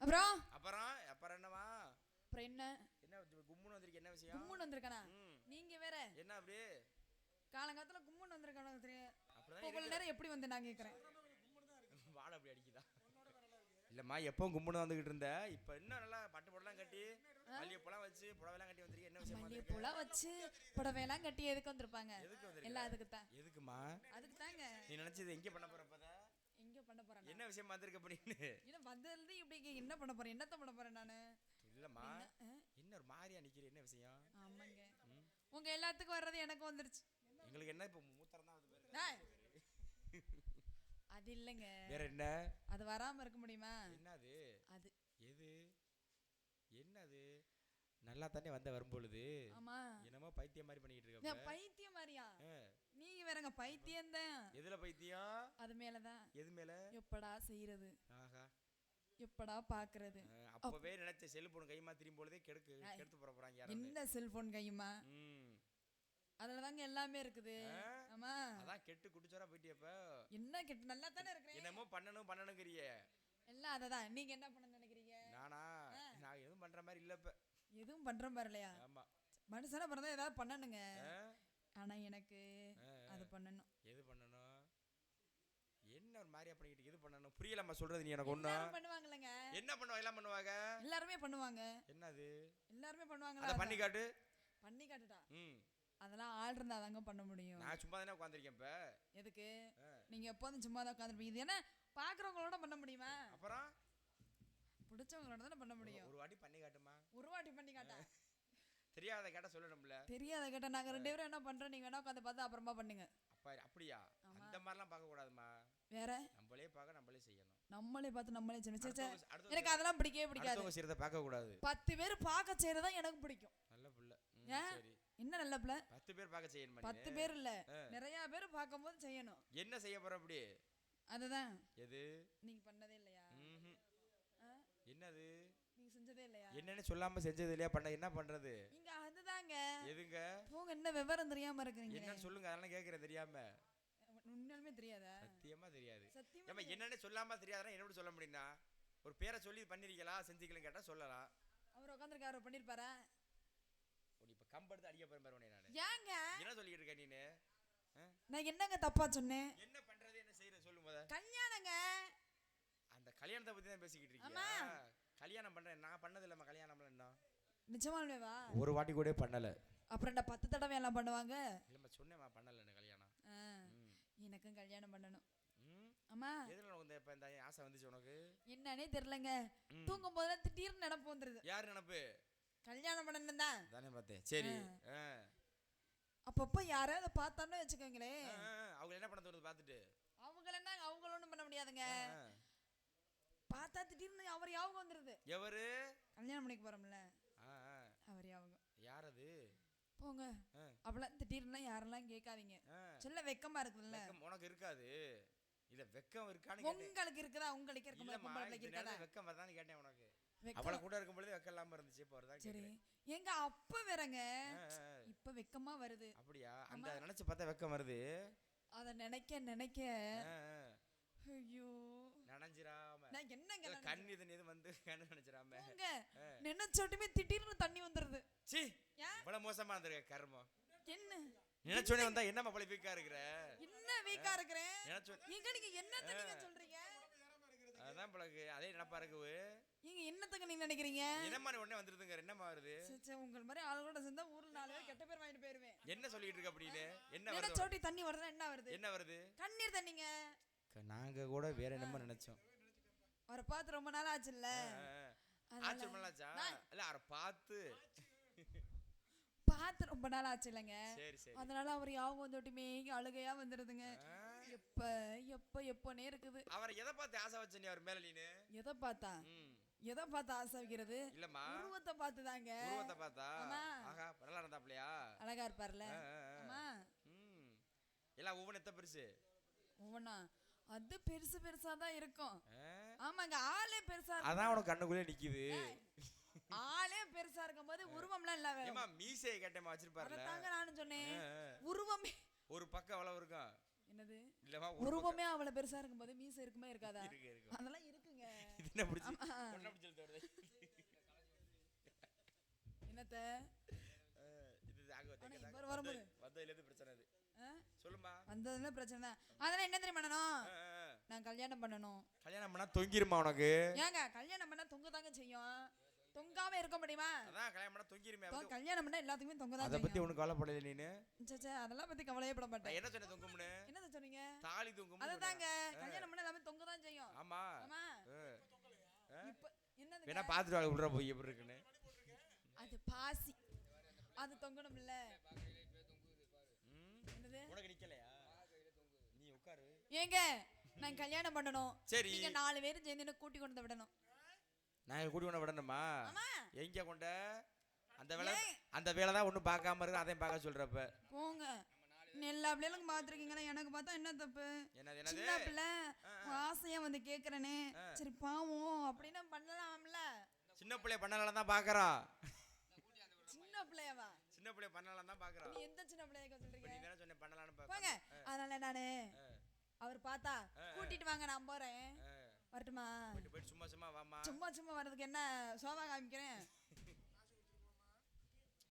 அப்புறம்? அப்புறம் அப்புறம் என்னவா அப்புறம் என்ன? என்ன கும்முன்னு வந்திருக்கு என்ன விஷயம்? கும்முன்னு வந்திருக்கானா. நீங்க வேற? என்ன அப்படி? காலங்காலத்துல கும்முன்னு வந்திருக்கானா தெரியும் இவ்வளவு நேரம் எப்படி வந்து நான் கேக்குறேன்? வாழை அப்படி அடிக்குதா? இல்லம்மா எப்பவும் கும்பிட்டு வந்துகிட்டு இருந்த. இப்ப இன்னும் நல்லா பட்டு புடலாம் கட்டி மல்லிகைப்பூலாம் வச்சு புடவைலாம் கட்டி வந்திருக்க என்ன விஷயமா வந்திருக்க? மல்லிகைப்பூலாம் வச்சு புடவையெல்லாம் கட்டி எதுக்கு வந்திருப்பாங்க? எதுக்கு? எல்லாம் அதுக்கு தான் எதுக்குமா அதுக்கு தாங்க நீ நினைச்சது எங்க பண்ண போற இப்பதான் எங்க பண்ண போறேன் என்ன விஷயம் வந்திருக்க அப்படின்னு? இன்னும் வந்ததுல இப்படி என்ன பண்ண போறேன்? என்னத்த பண்ண போறேன் நானு? இல்லம்மா? என்ன ஒரு மாதிரியா நிக்கிற என்ன விஷயம்? ஆமாங்க. உங்க எல்லாத்துக்கும் வர்றது எனக்கு வந்துருச்சு. எங்களுக்கு என்ன இப்ப மூத்தரம் தான் வந்து. அது இல்லைங்க. வேற என்ன? அது வராம இருக்க முடியுமா? என்னது? அது. எது? என்னது? நல்லா தானே வந்த வரும்பொழுது. ஆமா. என்னமோ பைத்தியம் மாதிரி பண்ணிட்டு இருக்க பைத்தியம் மாதிரியா. நீங்க வேறங்க பைத்தியம் தான். எதுல பைத்தியம்? அது மேலதான். எது மேல? எப்படா செய்யறது? ஆஹா. எப்படா பாக்குறது? அப்பவே நினைச்ச செல்போன் கைமா திரும்பி பொழுதே கெடுக்கு கெடுத்து போற போறாங்க என்ன செல்போன் கையுமா? ம். அதுல தாங்க எல்லாமே இருக்குது? ஆமா. அதான் கெட்டு குடிச்சோரா போயிட்டியப்ப என்ன கெட்டு? நல்லா தானே இருக்கிறேன். என்னமோ பண்ணணும் பண்ணணுங்கிறிய. எல்லாம் அததான். நீங்க என்ன பண்ண நினைக்கிறீங்க? நானா? நான் எதுவும் பண்ற மாதிரி இல்ல இப்ப. எதுவும் பண்றேன் பாருலையா ஆமா. மனுஷனா பிறந்தா ஏதாவது பண்ணணுங்க? ஆனா எனக்கு அது பண்ணணும். எது பண்ணணும்? என்ன ஒரு மாதிரியா பண்ணிக்கிட்டு எது பண்ணணும்? புரியலம்மா சொல்றது நீ எனக்கு ஒண்ணும். எல்லாரும் பண்ணுவாங்கல்லங்க. என்ன பண்ணுவா? எல்லாம் பண்ணுவாங்க? எல்லாருமே பண்ணுவாங்க. என்னது? எல்லாருமே அத பண்ணுவாங்களா பண்ணி காட்டு. பண்ணி காட்டுடா. ம். அதெல்லாம் ஆள் இருந்தா தாங்க பண்ண முடியும். நான் சும்மா தானே உட்காந்துருக்கேன் இப்ப. எதுக்கு? நீங்க எப்போதும் சும்மா தான் உட்காந்துருப்பீங்க இது என்ன? பாக்குறவங்களோட பண்ண முடியுமா? அப்புறம்? பிடிச்சவங்களோட தானே பண்ண முடியும். ஒரு வாட்டி பண்ணி காட்டுமா? ஒரு வாட்டி பண்ணி காட்டா. தெரியாத கேட்டா சொல்லணும்ல. தெரியாத கேட்டா நாங்க ரெண்டு பேரும் என்ன பண்றோம்? நீங்க வேணா உட்காந்து பார்த்து அப்புறமா பண்ணுங்க. அப்ப அப்படியா? அந்த மாதிரிலாம் பார்க்க கூடாதுமா வேற? நம்மளே பார்க்க நம்மளே செய்யணும். நம்மளே பார்த்து நம்மளே செய்யணும். எனக்கு அதெல்லாம் பிடிக்கவே பிடிக்காது. செய்யறத பார்க்க கூடாது. பத்து பேர் பார்க்க செய்யறதா எனக்கு பிடிக்கும். நல்ல புள்ள. என்ன நல்ல பிள்ளை? பத்து பேர் பார்க்க செய்யணுமா பத்து? பேர் இல்ல. நிறைய பேர் பார்க்கும்போது செய்யணும். என்ன செய்ய போற அப்படி? அதுதான். எது? நீங்க பண்ணதே இல்லையா? என்னது? செஞ்சதே இல்லையா? என்னன்னு சொல்லாம செஞ்சது இல்லையா? பண்ண என்ன பண்றது? நீங்க அதுதாங்க. எதுங்க? போங்க என்ன விவரம் தெரியாம இருக்கிறீங்க என்னன்னு சொல்லுங்க அதெல்லாம் கேக்குறேன் தெரியாம. உண்மையாலுமே தெரியாதா? சத்தியமா தெரியாது. சத்தியமா என்னன்னு சொல்லாம தெரியாதுன்னா என்ன எப்படி சொல்ல முடியும்னா ஒரு பேரை சொல்லி பண்ணிருக்கலாம் செஞ்சுக்கலாம் கேட்டா சொல்லலாம். அவர் உட்காந்துருக்க அவர் பண்ணிருப்பாரா? உன்னை இப்ப கம்பெடுத்து அடிக்க போறேன் பாரு உன்னை நானு. ஏங்க? என்ன சொல்லிட்டு இருக்க நீனு? நான் என்னங்க தப்பா சொன்னேன்? என்ன பண்றது என்ன செய்யறது? சொல்லு முத. கல்யாணங்க. அந்த கல்யாணத்தை பத்தி தான் பேசிக்கிட்டு இருக்கியா? கல்யாணம் பண்றேன். நான் பண்ணது இல்லம்மா கல்யாணம்லாம் என்ன நிஜமாலுமே வா ஒரு வாட்டி கூட பண்ணல. அப்புறம் என்ன பத்து தடவை எல்லாம் பண்ணுவாங்க? இல்லம்மா சொன்னேம்மா பண்ணல கல்யாணம். எனக்கும் கல்யாணம் பண்ணணும். ம்? ஆமா எதுல உனக்கு இந்த இப்ப இந்த ஆசை வந்துச்சு உனக்கு? என்னன்னே தெரியலங்க. தூங்கும் போதெல்லாம் திடீர்னு நினப்பு வந்துருது. யார் நினப்பு? கல்யாணம் பண்ணணும் தான். தானே பார்த்தேன். சரி. அப்பப்போ யாராவது பார்த்தான்னு வச்சுக்கோங்களேன். அவங்க என்ன பண்ண தோணுது பார்த்துட்டு? அவங்கள என்ன அவங்கள ஒண்ணும் பண்ண முடியாதுங்க. பார்த்தா திடீர்னு அவர் யாபகம் வந்துருது. எவரு? கல்யாணம் பண்ணிக்க போறோம்ல. அவர் யாபகம். யார் அது போங்க. அப்பெல்லாம் திடீர்னு யாரெல்லாம் கேட்காதீங்க. சொல்ல வெக்கமா இருக்குதுல்ல. உனக்கு இருக்காது. இல்ல வெக்கம் இருக்கான்னு உங்களுக்கு இருக்குதா? உங்களுக்கு இருக்க இல்லம்மா பொம்பளைக்கு இந்த இருக்காதா? நேரம் வெக்கம் வரதான்னு கேட்டேன் உனக்கு. அவளை கூட இருக்கும் பொழுது வெக்கம் இல்லாம இருந்துச்சு இப்போ வருதா சரி. எங்க அப்ப வேறங்க. இப்ப வெக்கமா வருது. அப்படியா? அந்த நினைச்சு பார்த்தா வெக்கம் வருது. அத நினைக்க நினைக்க. ஐயோ. நனைஞ்சிராம நான் என்னங்க இல்ல, கண் இது இது வந்து கண்ணு நினைச்சிராம போங்க நினைச்சோட்டுமே திடீர்னு தண்ணி வந்துருது. சி? இவ்வளவு மோசமா இருந்திருக்க கர்மம். என்ன? நினைச்சோடனே வந்தா என்னம்மா பழைய வீக்கா இருக்கிற? என்ன வீக்கா இருக்கிறேன் நினைச்சோ நீங்க என்னத்த நீங்க சொல்றீங்க? அதான் பழகு அதே நினப்பா இருக்கு நீங்க என்னத்துக்கு நீங்க நினைக்கிறீங்க? என்னம்மா நீ உடனே வந்துருதுங்க என்னம்மா வருது? உங்கள் மாதிரி ஆளுகளோட சேர்ந்தா ஊர்ல நாலு பேர் கெட்ட பேர் வாங்கிட்டு போயிருவேன். என்ன சொல்லிட்டு இருக்க அப்படின்னு? என்ன வருது நினைச்சோட்டி தண்ணி வருதுன்னா என்ன வருது? என்ன வருது? கண்ணீர் தண்ணிங்க. நாங்க கூட வேற என்னமோ நினைச்சோம். அவரை பார்த்து ரொம்ப நாள் ஆச்சுல்ல? ஆச்சு பண்ணலாச்சா இல்ல அவரை பார்த்து. பார்த்து ரொம்ப நாள் ஆச்சு இல்லைங்க. அதனால அவர் யாவும் வந்துட்டுமே அழுகையா வந்துடுதுங்க எப்ப எப்ப எப்பனே இருக்குது. அவரை எதை பார்த்து ஆசை வச்ச நீ அவர் மேல நீனு? எதை பார்த்தா? எதை பார்த்து ஆசை வைக்கிறது? இல்லம்மா. உருவத்தை பார்த்து தாங்க உருவத்தை பார்த்தா. ஆஹா நல்லா இருந்தாப்லையா அழகா இருப்பார்ல. ஆமா. எல்லாம் ஒவ்வொன்று எத்த பெருசு? ஒவ்வொன்னா? அது பெருசு பெருசா தான் இருக்கும். ஆமாங்க ஆளே பெருசா அதான் உனக்கு கண்ணுக்குள்ளே நிக்குது. ஆளே பெருசா இருக்கும் போது உருவம்லாம் இல்ல ஏமா மீசையை கட்டமா வச்சிருப்பாரு தாங்க நானும் சொன்னேன். உருவமே. ஒரு பக்கம் அவ்வளவு இருக்கா? என்னது? இல்லமா உருவமே அவ்வளவு பெருசா இருக்கும் போது மீசை இருக்குமே இருக்காதா? அதெல்லாம் இருக்குங்க. இது என்ன பிடிச்சி? என்னத்த? இது ஆக வந்து பிரச்சனை இது தான். அதெல்லாம் என்ன தெரியும் பண்ணணும். நான் கல்யாணம் பண்ணணும். கல்யாணம் பண்ணா தொங்கிருமா உனக்கு? ஏங்க கல்யாணம் பண்ணா தொங்க தாங்க செய்யும். தொங்காம இருக்க முடியுமா? அதான் கல்யாணம் பண்ணா தொங்கிருமே கல்யாணம் பண்ணா எல்லாத்துக்குமே தொங்க தான் அதை பத்தி உனக்கு கவலைப்படல நீனு? அதெல்லாம் பத்தி கவலையே பட மாட்டேன். என்ன சொன்ன தொங்கும்னு? என்னது சொன்னீங்க? தாலி தொங்கும் அததாங்க கல்யாணம் பண்ணா எல்லாமே தொங்க தான் செய்யும். ஆமா. ஆமா. ஆ. இப்ப என்னது வேணா பாத்துட்டு உள்ள போய் எப்படி இருக்குன்னு. அது பாசி. அது தொங்கணும்ல ம். என்னது உனக்கு நிக்கலையா நீ உட்காரு ஏங்க நான் கல்யாணம் பண்ணணும். சரி. நீங்க நாலு பேரும் சேர்ந்து என்ன கூட்டி கொண்டு விடணும். நாங்க கூட்டி கொண்டு விடணுமா? எங்க கொண்ட? அந்த வேலை? அந்த வேலை தான் ஒன்றும் பார்க்காம இருக்கு அதையும் பார்க்க சொல்றப்ப. போங்க. நீ எல்லா பிள்ளைகளுக்கும் பார்த்துருக்கீங்களா? எனக்கு பார்த்தா என்ன தப்பு? சின்ன பிள்ளை. ஆசையா வந்து கேக்குறேனே. சரி பாவம். அப்படின்னா பண்ணலாம்ல. சின்ன பிள்ளைய பண்ணலாம் தான் பாக்குறோம் சின்ன பிள்ளையவா? சின்ன பிள்ளைய பண்ணலாம் தான் பாக்குறோம் நீ எந்த சின்ன பிள்ளைய சொல்றீங்க? நீ தானே சொன்ன பண்ணலாம்னு போங்க. அதனால நானு அவர் பார்த்தா. கூட்டிட்டு வாங்க நான் போறேன். வரட்டுமா? சும்மா சும்மா வாமா சும்மா சும்மா வர்றதுக்கு என்ன சோபா காமிக்கிறேன்?